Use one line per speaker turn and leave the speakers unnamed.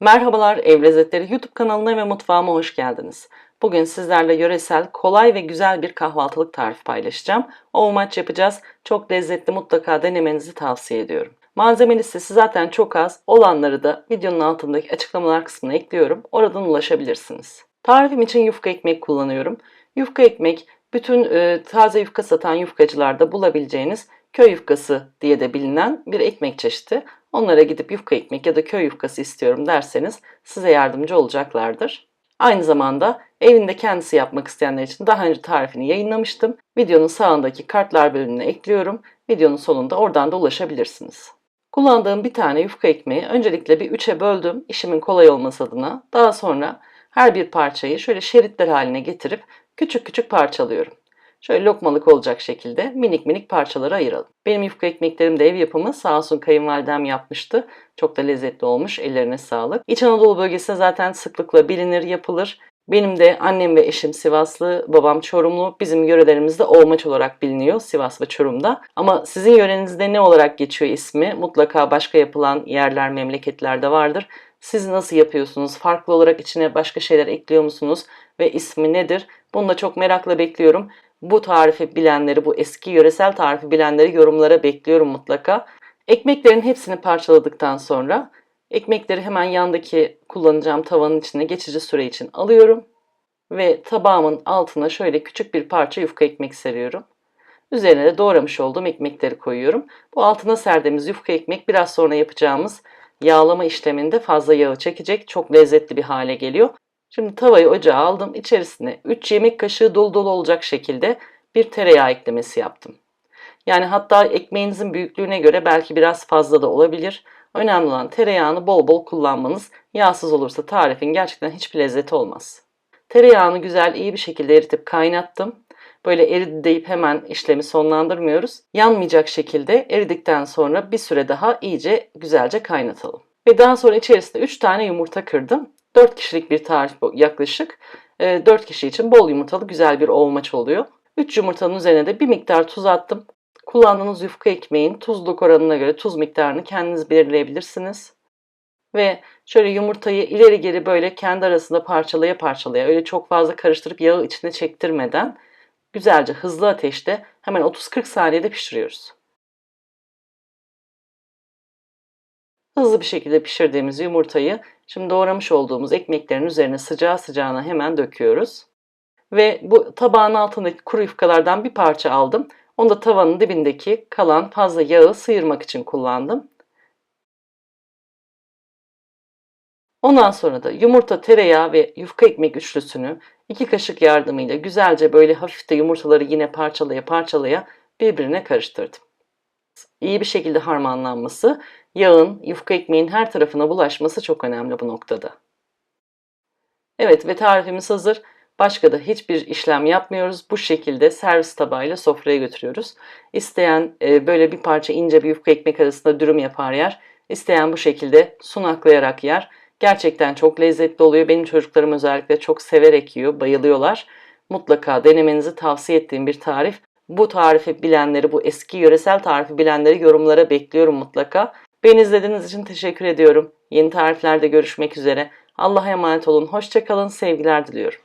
Merhabalar Ev Lezzetleri YouTube kanalına ve mutfağıma hoş geldiniz. Bugün sizlerle yöresel, kolay ve güzel bir kahvaltılık tarifi paylaşacağım. Oğmaç yapacağız. Çok lezzetli mutlaka denemenizi tavsiye ediyorum. Malzeme listesi zaten çok az. Olanları da videonun altındaki açıklamalar kısmına ekliyorum. Oradan ulaşabilirsiniz. Tarifim için yufka ekmek kullanıyorum. Yufka ekmek bütün e, taze yufka satan yufkacılarda bulabileceğiniz köy yufkası diye de bilinen bir ekmek çeşidi. Onlara gidip yufka ekmek ya da köy yufkası istiyorum derseniz size yardımcı olacaklardır. Aynı zamanda evinde kendisi yapmak isteyenler için daha önce tarifini yayınlamıştım. Videonun sağındaki kartlar bölümüne ekliyorum. Videonun sonunda oradan da ulaşabilirsiniz. Kullandığım bir tane yufka ekmeği öncelikle bir üçe böldüm işimin kolay olması adına. Daha sonra her bir parçayı şöyle şeritler haline getirip küçük küçük parçalıyorum. Şöyle lokmalık olacak şekilde minik minik parçalara ayıralım. Benim yufka ekmeklerim de ev yapımı. Sağ olsun kayınvalidem yapmıştı. Çok da lezzetli olmuş. Ellerine sağlık. İç Anadolu bölgesinde zaten sıklıkla bilinir, yapılır. Benim de annem ve eşim Sivaslı, babam Çorumlu. Bizim yörelerimizde olmaç olarak biliniyor Sivas ve Çorum'da. Ama sizin yörenizde ne olarak geçiyor ismi? Mutlaka başka yapılan yerler, memleketlerde vardır. Siz nasıl yapıyorsunuz? Farklı olarak içine başka şeyler ekliyor musunuz? Ve ismi nedir? Bunu da çok merakla bekliyorum. Bu tarifi bilenleri, bu eski yöresel tarifi bilenleri yorumlara bekliyorum mutlaka. Ekmeklerin hepsini parçaladıktan sonra ekmekleri hemen yandaki kullanacağım tavanın içine geçici süre için alıyorum. Ve tabağımın altına şöyle küçük bir parça yufka ekmek seriyorum. Üzerine de doğramış olduğum ekmekleri koyuyorum. Bu altına serdiğimiz yufka ekmek biraz sonra yapacağımız yağlama işleminde fazla yağı çekecek. Çok lezzetli bir hale geliyor. Şimdi tavayı ocağa aldım. İçerisine 3 yemek kaşığı dolu dolu olacak şekilde bir tereyağı eklemesi yaptım. Yani hatta ekmeğinizin büyüklüğüne göre belki biraz fazla da olabilir. Önemli olan tereyağını bol bol kullanmanız. Yağsız olursa tarifin gerçekten hiçbir lezzeti olmaz. Tereyağını güzel iyi bir şekilde eritip kaynattım. Böyle eridi deyip hemen işlemi sonlandırmıyoruz. Yanmayacak şekilde eridikten sonra bir süre daha iyice güzelce kaynatalım. Ve daha sonra içerisinde 3 tane yumurta kırdım. 4 kişilik bir tarif yaklaşık. 4 kişi için bol yumurtalı güzel bir olmaç oluyor. 3 yumurtanın üzerine de bir miktar tuz attım. Kullandığınız yufka ekmeğin tuzluk oranına göre tuz miktarını kendiniz belirleyebilirsiniz. Ve şöyle yumurtayı ileri geri böyle kendi arasında parçalaya parçalaya öyle çok fazla karıştırıp yağı içine çektirmeden güzelce hızlı ateşte hemen 30-40 saniyede pişiriyoruz. Hızlı bir şekilde pişirdiğimiz yumurtayı şimdi doğramış olduğumuz ekmeklerin üzerine sıcağı sıcağına hemen döküyoruz. Ve bu tabağın altındaki kuru yufkalardan bir parça aldım. Onu da tavanın dibindeki kalan fazla yağı sıyırmak için kullandım. Ondan sonra da yumurta, tereyağı ve yufka ekmek üçlüsünü iki kaşık yardımıyla güzelce böyle hafif de yumurtaları yine parçalaya parçalaya birbirine karıştırdım. İyi bir şekilde harmanlanması, yağın yufka ekmeğin her tarafına bulaşması çok önemli bu noktada. Evet ve tarifimiz hazır. Başka da hiçbir işlem yapmıyoruz. Bu şekilde servis tabağıyla sofraya götürüyoruz. İsteyen e, böyle bir parça ince bir yufka ekmek arasında dürüm yapar yer. İsteyen bu şekilde sunaklayarak yer. Gerçekten çok lezzetli oluyor. Benim çocuklarım özellikle çok severek yiyor, bayılıyorlar. Mutlaka denemenizi tavsiye ettiğim bir tarif. Bu tarifi bilenleri, bu eski yöresel tarifi bilenleri yorumlara bekliyorum mutlaka. Beni izlediğiniz için teşekkür ediyorum. Yeni tariflerde görüşmek üzere. Allah'a emanet olun. Hoşçakalın. Sevgiler diliyorum.